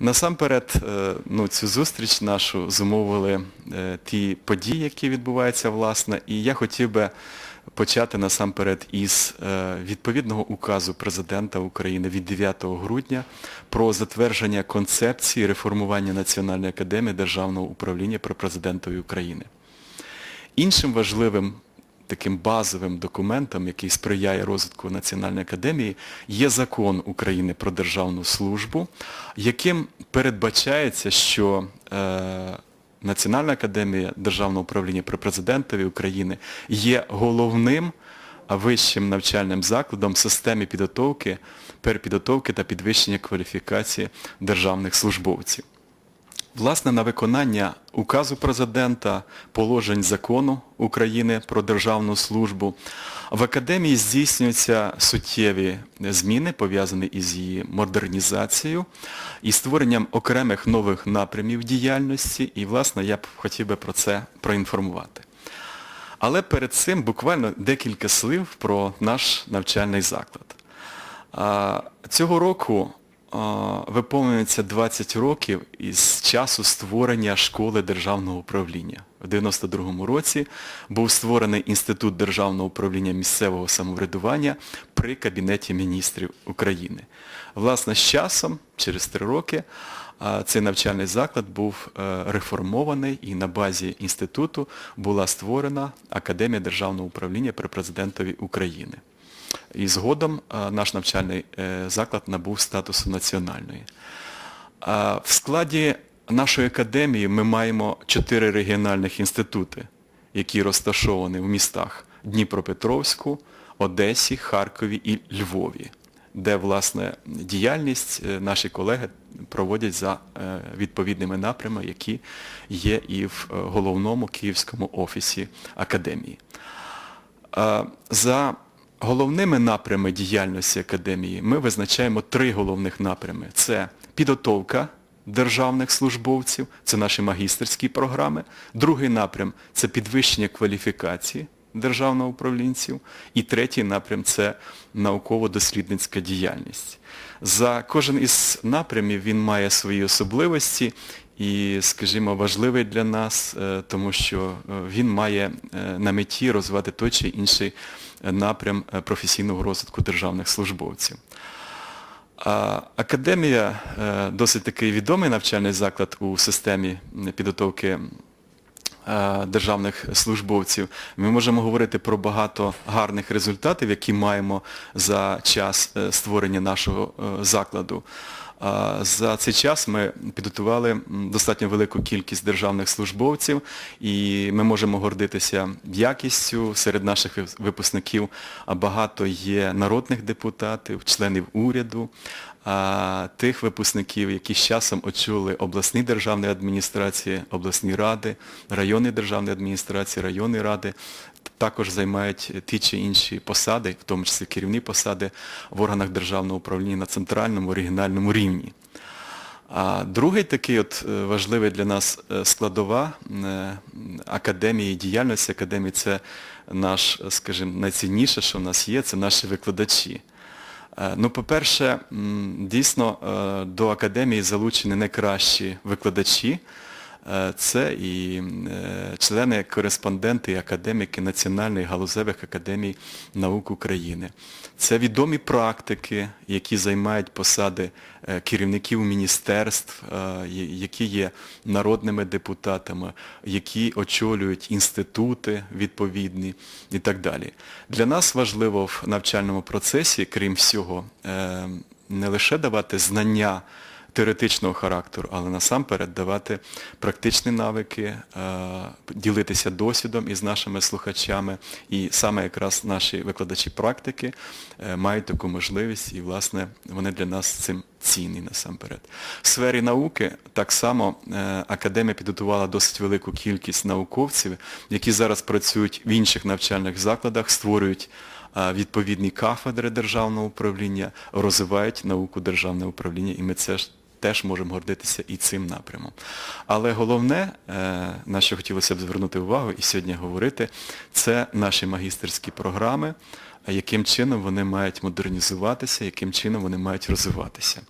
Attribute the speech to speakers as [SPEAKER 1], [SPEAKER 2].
[SPEAKER 1] Насамперед, е, ну, цю зустріч нашу зумовили е, ті події, які відбуваються, власне, і я хотів би почати насамперед із е, відповідного указу Президента України від 9 грудня про затвердження концепції реформування Національної академії Державного управління при Президентові України. Іншим важливим таким базовим документом, який сприяє розвитку Національної академії, є закон України про державну службу, яким передбачається, що е, Національна академія Державного управління при президентові України є головним вищим навчальним закладом в системі підготовки, перепідготовки та підвищення кваліфікації державних службовців. Власне, на виконання указу президента, положень закону України про державну службу, в академії здійснюються суттєві зміни, пов'язані із її модернізацією і створенням окремих нових напрямів діяльності. І, власне, я б хотів би про це проінформувати. Але перед цим буквально декілька слів про наш навчальний заклад. Цього року виповнюється 20 років із часу створення школи державного управління. В 92-му році був створений Інститут державного управління місцевого самоврядування при Кабінеті міністрів України. Власне, з часом, через три роки, цей навчальний заклад був е, реформований і на базі інституту була створена Академія державного управління при президентові України. І згодом наш навчальний е, заклад набув статусу національної. В складі нашої академії ми маємо чотири регіональних інститути, які розташовані в містах Дніпропетровську, Одесі, Харкові і Львові, де, власне, діяльність е, наші колеги проводять за е, відповідними напрямами, які є і в е, головному Київському офісі академії. За головними напрями діяльності академії ми визначаємо три головних напрями. Це підготовка державних службовців, це наші магістерські програми. Другий напрям це підвищення кваліфікації державного управлінців. І третій напрям це науково-дослідницька діяльність. За кожен із напрямів він має свої особливості і, скажімо, важливий для нас, е, тому що е, він має е, на меті розвивати той чи інший напрям професійного розвитку державних службовців. Академія досить такий відомий навчальний заклад у системі підготовки державних службовців. Ми можемо говорити про багато гарних результатів, які маємо за час е, створення нашого е, закладу. За цей час ми підготували достатньо велику кількість державних службовців і ми можемо гордитися якістю. Серед наших випускників багато є народних депутатів, членів уряду, тих випускників, які з часом очули обласні державні адміністрації, обласні ради, районні державні адміністрації, районні ради, також займають ті чи інші посади, в тому числі керівні посади в органах державного управління на центральному, регіональному рівні. А другий такий от е, важливий для нас е, складова е, академії, діяльності академії, це наш, скажімо, найцінніше, що в нас є, це наші викладачі. Ну, по-перше, дійсно до академії залучені найкращі викладачі. Е, Це і е, члени, кореспонденти і академіки Національної галузевих академій наук України. Це відомі практики, які займають посади е, керівників міністерств, які є народними депутатами, які очолюють інститути відповідні і так далі. Для нас важливо в навчальному процесі, крім всього, не лише давати знання теоретичного характеру, але насамперед давати практичні навики, е, ділитися досвідом із нашими слухачами. І саме якраз наші викладачі практики е, мають таку можливість, і, власне, вони для нас цим цінні насамперед. В сфері науки так само е, академія підготувала досить велику кількість науковців, які зараз працюють в інших навчальних закладах, створюють відповідні кафедри державного управління, розвивають науку державного управління, і ми це ж теж можемо гордитися і цим напрямом. Але головне, е, на що хотілося б звернути увагу і сьогодні говорити, це наші магістерські програми, яким чином вони мають модернізуватися, яким чином вони мають розвиватися.